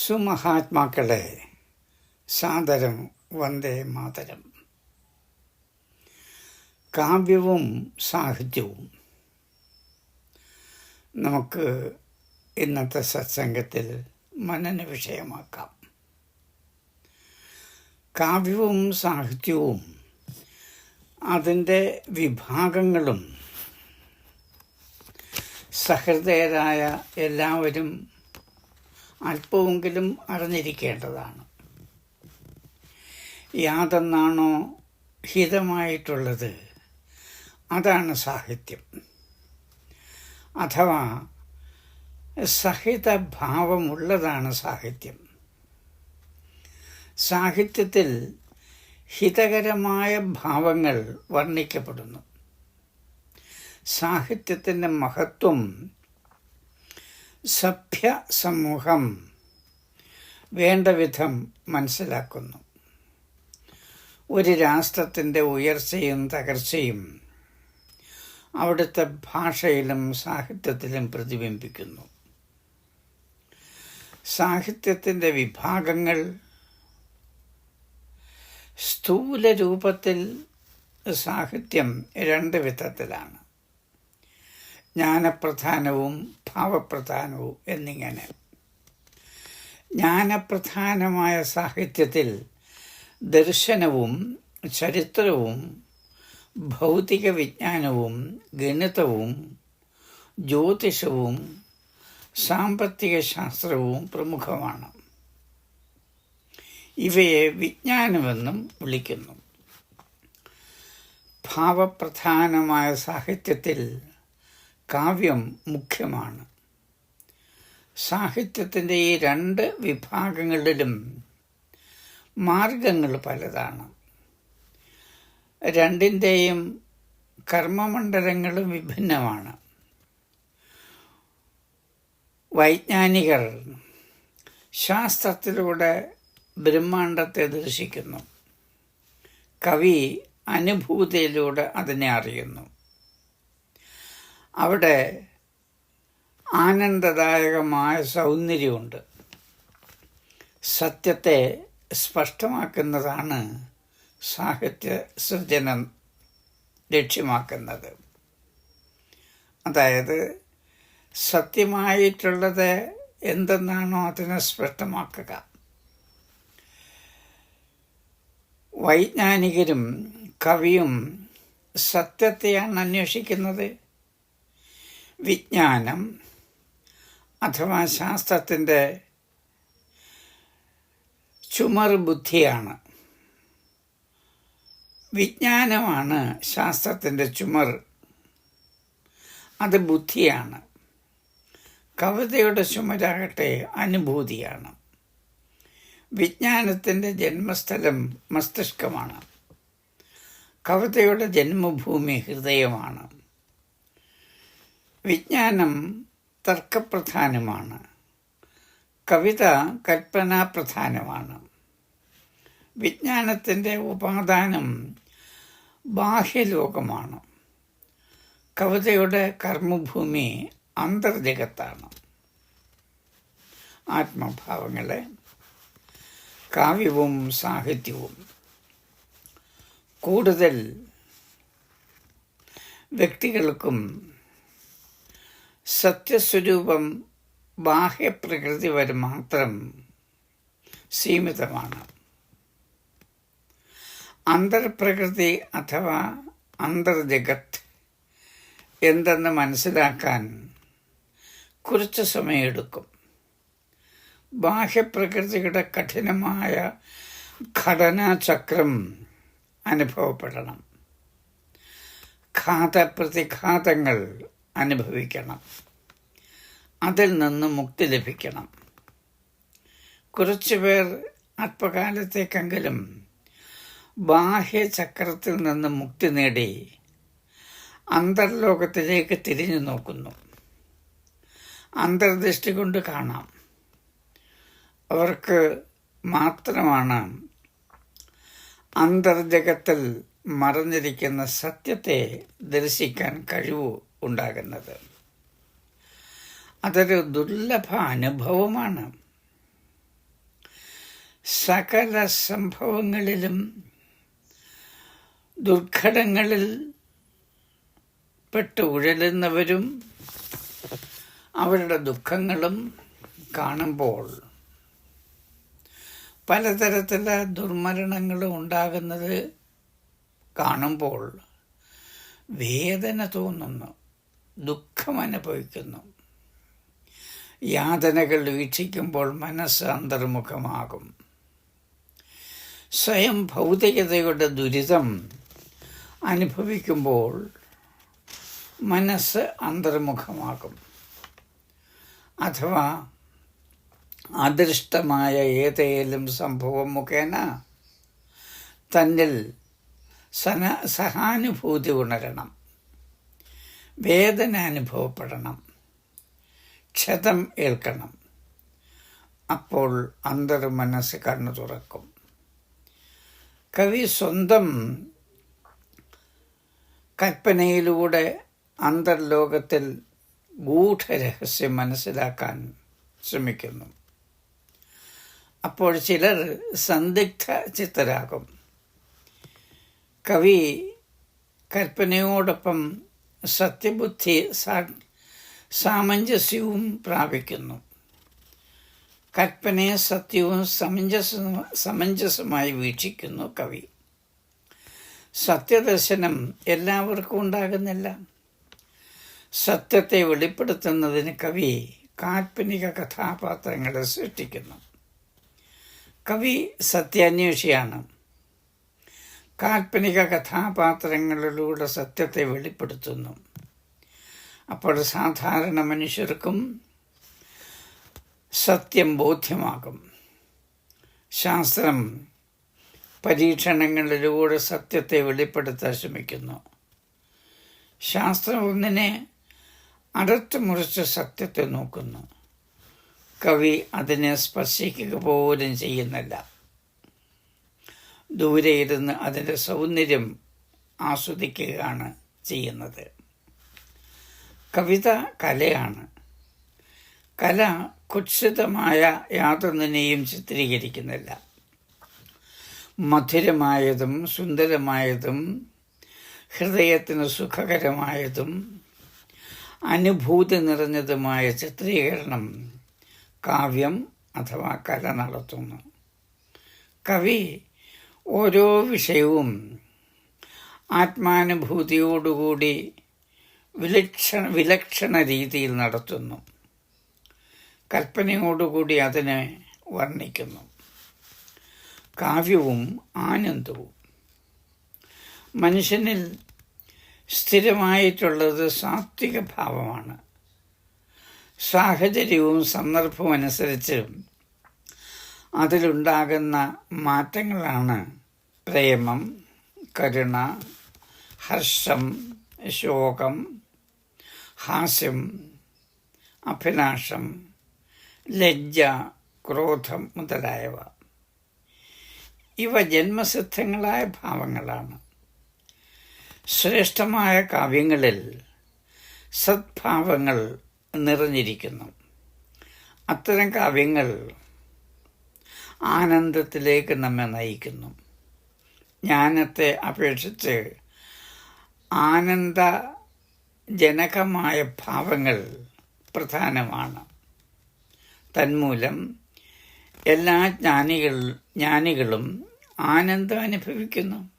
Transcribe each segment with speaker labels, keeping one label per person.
Speaker 1: സുമഹാത്മാക്കളെ സാദരം വന്ദേ മാതരം. കാവ്യവും സാഹിത്യവും. നമുക്ക് ഇന്നത്തെ സത്സംഗത്തിൽ മനന വിഷയമാക്കാം. കാവ്യവും സാഹിത്യവും അതിന്റെ വിഭാഗങ്ങളും സഹൃദയരായ എല്ലാവരും അല്പമെങ്കിലും അറിഞ്ഞിരിക്കേണ്ടതാണ്. യാതെന്നാണോ ഹിതമായിട്ടുള്ളത്? അതാണ് സാഹിത്യം. അഥവാ സഹിതഭാവമുള്ളതാണ് സാഹിത്യം. സാഹിത്യത്തിൽ ഹിതകരമായ ഭാവങ്ങൾ വർണിക്കപ്പെടുന്നു. സാഹിത്യത്തിന്റെ മഹത്വം സഭ്യ സമൂഹം വേണ്ടവിധം മനസ്സിലാക്കുന്നു. ഒരു രാഷ്ട്രത്തിന്റെ ഉയർച്ചയും തകർച്ചയും അവിടുത്തെ ഭാഷയിലും സാഹിത്യത്തിലും പ്രതിബിംബിക്കുന്നു. സാഹിത്യത്തിന്റെ വിഭാഗങ്ങൾ സ്ഥൂല രൂപത്തിൽ സാഹിത്യം രണ്ട് വിധത്തിലാണ്. ജ്ഞാനപ്രധാനവും ഭാവപ്രധാനവും എന്നിങ്ങനെ. ജ്ഞാനപ്രധാനമായ സാഹിത്യത്തിൽ ദർശനവും ചരിത്രവും ഭൗതിക വിജ്ഞാനവും ഗണിതവും ജ്യോതിഷവും സാമ്പത്തിക ശാസ്ത്രവും പ്രമുഖമാണ്. ഇവയെ വിജ്ഞാനമെന്നും വിളിക്കുന്നു. ഭാവപ്രധാനമായ സാഹിത്യത്തിൽ കാവ്യം മുഖ്യമാണ്. സാഹിത്യത്തിന്റെ ഈ രണ്ട് വിഭാഗങ്ങളിലും മാർഗങ്ങൾ പലതാണ്. രണ്ടിന്റെയും കർമ്മമണ്ഡലങ്ങളും വിഭിന്നമാണ്. വൈജ്ഞാനികർ ശാസ്ത്രത്തിലൂടെ ബ്രഹ്മാണ്ടത്തെ ദർശിക്കുന്നു. കവി അനുഭൂതിയിലൂടെ അതിനെ അറിയുന്നു. അവിടെ ആനന്ദദായകമായ സൗന്ദര്യമുണ്ട്. സത്യത്തെ സ്പഷ്ടമാക്കുന്നതാണ് സാഹിത്യ സൃജനം ലക്ഷ്യമാക്കുന്നത്. അതായത് സത്യമായിട്ടുള്ളത് എന്തെന്നാണോ അതിനെ സ്പഷ്ടമാക്കുക. വൈജ്ഞാനികരും കവിയും സത്യത്തെയാണ് അന്വേഷിക്കുന്നത്. വിജ്ഞാനം അഥവാ ശാസ്ത്രത്തിന്റെ ചുമർ ബുദ്ധിയാണ്. വിജ്ഞാനമാണ് ശാസ്ത്രത്തിന്റെ ചുമർ. അത് ബുദ്ധിയാണ്. കവിതയുടെ ചുമരാകട്ടെ അനുഭൂതിയാണ്. വിജ്ഞാനത്തിന്റെ ജന്മസ്ഥലം മസ്തിഷ്കമാണ്. കവിതയുടെ ജന്മഭൂമി ഹൃദയമാണ്. വിജ്ഞാനം തർക്കപ്രധാനമാണ്. കവിത കൽപ്പനാപ്രധാനമാണ്. വിജ്ഞാനത്തിന്റെ ഉപാദാനം ബാഹ്യലോകമാണ്. കവിതയുടെ കർമ്മഭൂമി അന്തർജഗത്താണ്. ആത്മഭാവങ്ങളെ കാവ്യവും സാഹിത്യവും കൂടുതൽ വ്യക്തികൾക്കും സത്യസ്വരൂപം ബാഹ്യപ്രകൃതി വരെ മാത്രം സീമിതമാണ്. അന്തർപ്രകൃതി അഥവാ അന്തർജഗത് എന്തെന്ന് മനസ്സിലാക്കാൻ കുറച്ച് സമയമെടുക്കും. ബാഹ്യപ്രകൃതിയുടെ കഠിനമായ ഘടനാചക്രം അനുഭവപ്പെടണം. ഘാതപ്രതിഘാതങ്ങൾ അനുഭവിക്കണം. അതിൽ നിന്ന് മുക്തി ലഭിക്കണം. കുറച്ചു പേർ അല്പകാലത്തേക്കെങ്കിലും ബാഹ്യചക്രത്തിൽ നിന്ന് മുക്തി നേടി അന്തർലോകത്തിലേക്ക് തിരിഞ്ഞു നോക്കുന്നു. അന്തർദൃഷ്ടി കൊണ്ട് കാണാം. അവർക്ക് മാത്രമാണ് അന്തർജഗത്തിൽ മറഞ്ഞിരിക്കുന്ന സത്യത്തെ ദർശിക്കാൻ കഴിവ് ഉണ്ടാകുന്നത്. അതൊരു ദുർലഭ അനുഭവമാണ്. സകല സംഭവങ്ങളിലും ദുർഘടങ്ങളിൽ പെട്ട് ഉഴലുന്നവരും അവരുടെ ദുഃഖങ്ങളും കാണുമ്പോൾ പലതരത്തിലുള്ള ദുർമരണങ്ങളും ഉണ്ടാകുന്നത് കാണുമ്പോൾ വേദന തോന്നുന്നു. ദുഃഖം അനുഭവിക്കുന്നു യാതനകൾ വീക്ഷിക്കുമ്പോൾ മനസ്സ് അന്തർമുഖമാകും. സ്വയം ഭൗതികതയുടെ ദുരിതം അനുഭവിക്കുമ്പോൾ മനസ്സ് അന്തർമുഖമാകും. അഥവാ അദൃഷ്ടമായ ഏതെങ്കിലും സംഭവം മുഖേന തന്നിൽ സന സഹാനുഭൂതി ഉണരണം. വേദന അനുഭവപ്പെടണം. ക്ഷതം ഏൽക്കണം. അപ്പോൾ അന്തർമനസ് കണ്ണു തുറക്കും. കവി സ്വന്തം കൽപ്പനയിലൂടെ അന്തർലോകത്തിൽ ഗൂഢരഹസ്യം മനസ്സിലാക്കാൻ ശ്രമിക്കുന്നു. അപ്പോൾ ചിലർ സന്ദിഗ്ധ ചിത്തരാകും. കവി കൽപ്പനയോടൊപ്പം സത്യബുദ്ധി സാമഞ്ജസ്യവും പ്രാപിക്കുന്നു. കൽപ്പനയെ സത്യവും സമഞ്ജസ സമഞ്ജസമായി വീക്ഷിക്കുന്നു കവി. സത്യദർശനം എല്ലാവർക്കും ഉണ്ടാകുന്നില്ല. സത്യത്തെ വെളിപ്പെടുത്തുന്നതിന് കവി കാൽപ്പനിക കഥാപാത്രങ്ങളെ സൃഷ്ടിക്കുന്നു. കവി സത്യാന്വേഷിയാണ്. കാൽപ്പനിക കഥാപാത്രങ്ങളിലൂടെ സത്യത്തെ വെളിപ്പെടുത്തുന്നു. അപ്പോൾ സാധാരണ മനുഷ്യർക്കും സത്യം ബോധ്യമാകും. ശാസ്ത്രം പരീക്ഷണങ്ങളിലൂടെ സത്യത്തെ വെളിപ്പെടുത്താൻ ശ്രമിക്കുന്നു. ശാസ്ത്രം ഒന്നിനെ അടർത്ത് മുറിച്ച് സത്യത്തെ നോക്കുന്നു. കവി അതിനെ സ്പർശിക്കുക പോലും ചെയ്യുന്നില്ല. ദൂരെ ഇരുന്ന് അതിന്റെ സൗന്ദര്യം ആസ്വദിക്കുകയാണ് ചെയ്യുന്നത്. കവിത കലയാണ്. കല കുത്സിതമായ യാതൊന്നിനെയും ചിത്രീകരിക്കുന്നില്ല. മധുരമായതും സുന്ദരമായതും ഹൃദയത്തിന് സുഖകരമായതും അനുഭൂതി നിറഞ്ഞതുമായ ചിത്രീകരണം കാവ്യം അഥവാ കല നടത്തുന്നു. കവി ഓരോ വിഷയവും ആത്മാനുഭൂതിയോടുകൂടി വിലക്ഷണ വിലക്ഷണ രീതിയിൽ നടത്തുന്നു. കൽപ്പനയോടുകൂടി അതിനെ വർണിക്കുന്നു. കാവ്യവും ആനന്ദവും. മനുഷ്യനിൽ സ്ഥിരമായിട്ടുള്ളത് സാത്വിക ഭാവമാണ്. സാഹചര്യവും സന്ദർഭവും അനുസരിച്ച് അതിലുണ്ടാകുന്ന മാറ്റങ്ങളാണ് പ്രേമം കരുണ ഹർഷം ശോകം ഹാസ്യം അഭിലാഷം ലജ്ജ ക്രോധം മുതലായവ. ഇവ ജന്മസിദ്ധങ്ങളായ ഭാവങ്ങളാണ്. ശ്രേഷ്ഠമായ കാവ്യങ്ങളിൽ സദ്ഭാവങ്ങൾ നിറഞ്ഞിരിക്കുന്നു. അത്തരം കാവ്യങ്ങൾ ആനന്ദത്തിലേക്ക് നമ്മെ നയിക്കുന്നു. ജ്ഞാനത്തെ അപേക്ഷിച്ച് ആനന്ദ ജനകമായ ഭാവങ്ങൾ പ്രധാനമാണ്. തന്മൂലം എല്ലാ ജ്ഞാനികൾ ജ്ഞാനികളും ആനന്ദം അനുഭവിക്കുന്നു.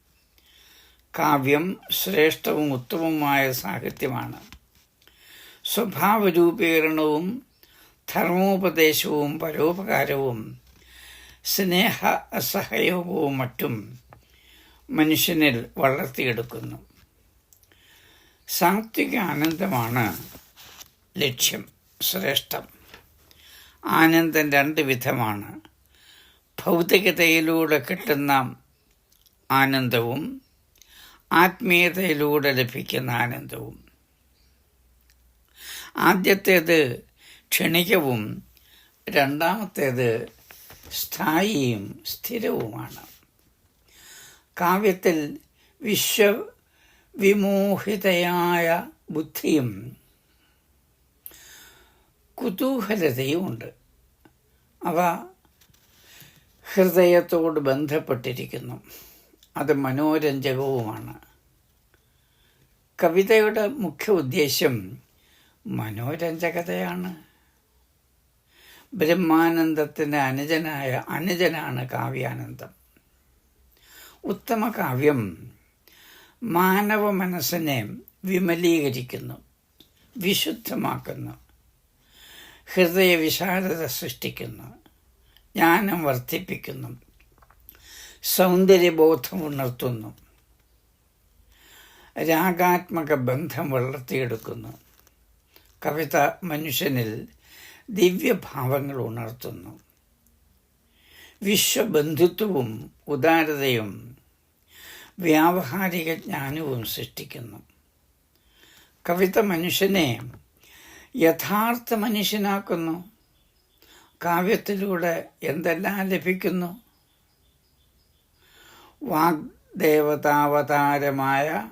Speaker 1: കാവ്യം ശ്രേഷ്ഠവും ഉത്തമവുമായ സാഹിത്യമാണ്. സ്വഭാവരൂപീകരണവും ധർമ്മോപദേശവും പരോപകാരവും സ്നേഹ അസഹയോഗവും മറ്റും മനുഷ്യനിൽ വളർത്തിയെടുക്കുന്നു. സാത്വിക ആനന്ദമാണ് ലക്ഷ്യം ശ്രേഷ്ഠം. ആനന്ദം രണ്ട് വിധമാണ്. ഭൗതികതയിലൂടെ കിട്ടുന്ന ആനന്ദവും ആത്മീയതയിലൂടെ ലഭിക്കുന്ന ആനന്ദവും. ആദ്യത്തേത് ക്ഷണികവും രണ്ടാമത്തേത് സ്ഥായിയും സ്ഥിരവുമാണ്. കാവ്യത്തിൽ വിശ്വവിമോഹിതയായ ബുദ്ധിയും കുതൂഹലതയുമുണ്ട്. അവ ഹൃദയത്തോട് ബന്ധപ്പെട്ടിരിക്കുന്നു. അത് മനോരഞ്ജകവുമാണ്. കവിതയുടെ മുഖ്യ ഉദ്ദേശ്യം മനോരഞ്ജകതയാണ്. ബ്രഹ്മാനന്ദത്തിന്റെ അനുജനായ അനുജനാണ് കാവ്യാനന്ദം. ഉത്തമ കാവ്യം മാനവ മനസ്സിനെ വിമലീകരിക്കുന്നു വിശുദ്ധമാക്കുന്നു ഹൃദയ വിശാലത സൃഷ്ടിക്കുന്നു ജ്ഞാനം വർദ്ധിപ്പിക്കുന്നു സൗന്ദര്യബോധം ഉണർത്തുന്നു രാഗാത്മക ബന്ധം വളർത്തിയെടുക്കുന്നു. കവിത മനുഷ്യനിൽ ദിവ്യഭാവങ്ങൾ ഉണർത്തുന്നു. വിശ്വബന്ധുത്വവും ഉദാരതയും വ്യാവഹാരിക ജ്ഞാനവും സൃഷ്ടിക്കുന്നു. കവിത മനുഷ്യനെ യഥാർത്ഥ മനുഷ്യനാക്കുന്നു. കാവ്യത്തിലൂടെ എന്തെല്ലാം ലഭിക്കുന്നു? വാഗ്ദേവതാവതാരമായ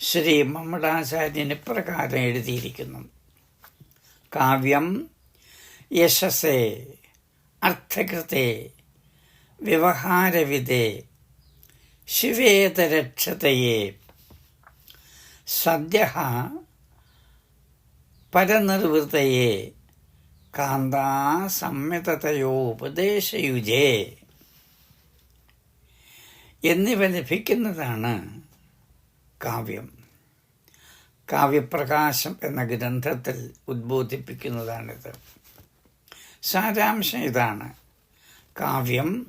Speaker 1: ശ്രീ മമ്മടാചാര്യന് പ്രകാരം എഴുതിയിരിക്കുന്നു. കാവ്യം യശസേ അർത്ഥകൃതേ വ്യവഹാരവിദേ ശിവേതരക്ഷതയെ. സദ്യ പരനിർവൃതയെ കാന്താ സംയതതയോ ഉപദേശയുജേ. എന്നിവ ലഭിക്കുന്നതാണ് കാവ്യം. കാവ്യപ്രകാശം എന്ന ഗ്രന്ഥത്തിൽ ഉദ്ബോധിപ്പിക്കുന്നതാണിത്. സാരാംശം ഇതാണ്. കാവ്യം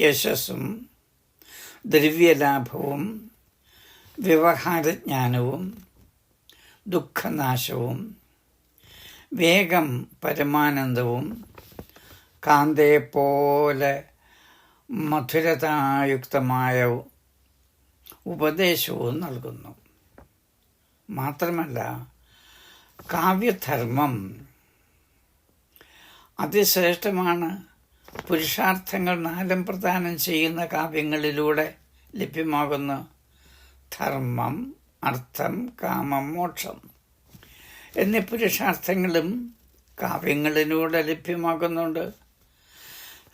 Speaker 1: യശസ്സും ദ്രവ്യലാഭവും വ്യവഹാരജ്ഞാനവും ദുഃഖനാശവും വേഗം പരമാനന്ദവും കാന്തയെപ്പോലെ മധുരതായുക്തമായ ഉപദേശവും നൽകുന്നു. മാത്രമല്ല കാവ്യധർമ്മം അതിശ്രേഷ്ഠമാണ്. പുരുഷാർത്ഥങ്ങൾ നാലും പ്രദാനം ചെയ്യുന്ന കാവ്യങ്ങളിലൂടെ ലഭ്യമാകുന്ന ധർമ്മം അർത്ഥം കാമം മോക്ഷം എന്നീ പുരുഷാർത്ഥങ്ങളും കാവ്യങ്ങളിലൂടെ ലഭ്യമാകുന്നുണ്ട്.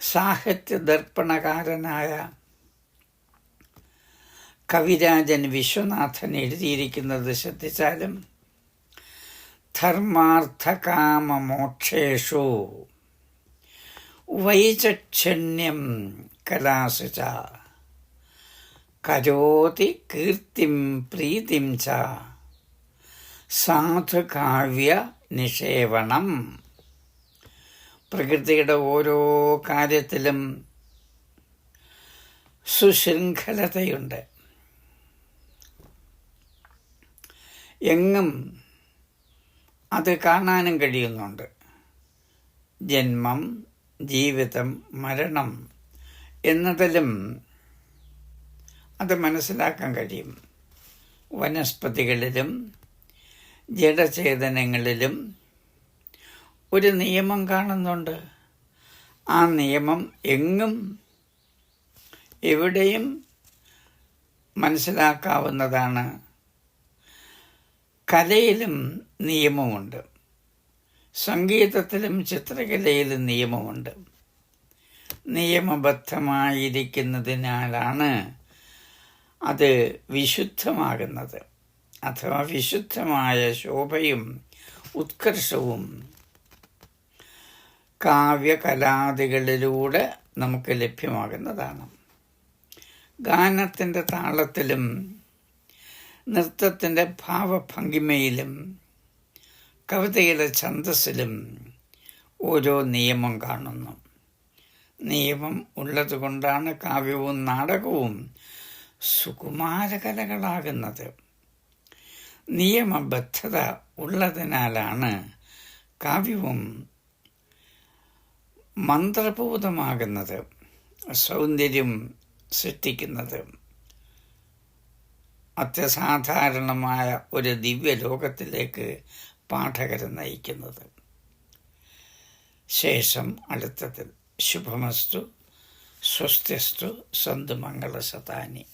Speaker 1: സാഹിത്യ ദർപ്പണകാരനായ കവിരാജൻ വിശ്വനാഥൻ എഴുതിയിരിക്കുന്നത് ശ്രദ്ധിച്ചാലും ധർമാർത്ഥകാമമോക്ഷേഷു. വൈചക്ഷണ്യം കലാസുച. കരോതി കീർത്തിം പ്രീതിം ച. സാധുകാവ്യ നിഷേവണം. പ്രകൃതിയുടെ ഓരോ കാര്യത്തിലും സുശൃംഖലതയുണ്ട്. എങ്ങും അത് കാണാനും കഴിയുന്നുണ്ട്. ജന്മം ജീവിതം മരണം എന്നതിലും അത് മനസ്സിലാക്കാൻ കഴിയും. വനസ്പതികളിലും ജഡചേതനങ്ങളിലും ഒരു നിയമം കാണുന്നുണ്ട്. ആ നിയമം എങ്ങും എവിടെയും മനസ്സിലാക്കാവുന്നതാണ്. കലയിലും നിയമമുണ്ട്. സംഗീതത്തിലും ചിത്രകലയിലും നിയമമുണ്ട്. നിയമബദ്ധമായിരിക്കുന്നതിനാലാണ് അത് വിശുദ്ധമാകുന്നത്. അഥവാ വിശുദ്ധമായ ശോഭയും ഉത്കർഷവും കാവ്യകലാദികളിലൂടെ നമുക്ക് ലഭ്യമാകുന്നതാണ്. ഗാനത്തിന്റെ താളത്തിലും നൃത്തത്തിന്റെ ഭാവഭംഗിമയിലും കവിതയുടെ ഛന്ദസ്സിലും ഓരോ നിയമം കാണുന്നു. നിയമം ഉള്ളതുകൊണ്ടാണ് കാവ്യവും നാടകവും സുകുമാരകലകളാകുന്നത്. നിയമബദ്ധത ഉള്ളതിനാലാണ് കാവ്യവും മന്ത്രഭൂതമാകുന്നത് സൗന്ദര്യം സൃഷ്ടിക്കുന്നത്. അത്യസാധാരണമായ ഒരു ദിവ്യലോകത്തിലേക്ക് പാഠകരെ നയിക്കുന്നത്. ശേഷം അടുത്തതിൽ ശുഭമസ്തു സ്വസ്ത്യസ്തു സന്തുമംഗള മംഗളസതാനി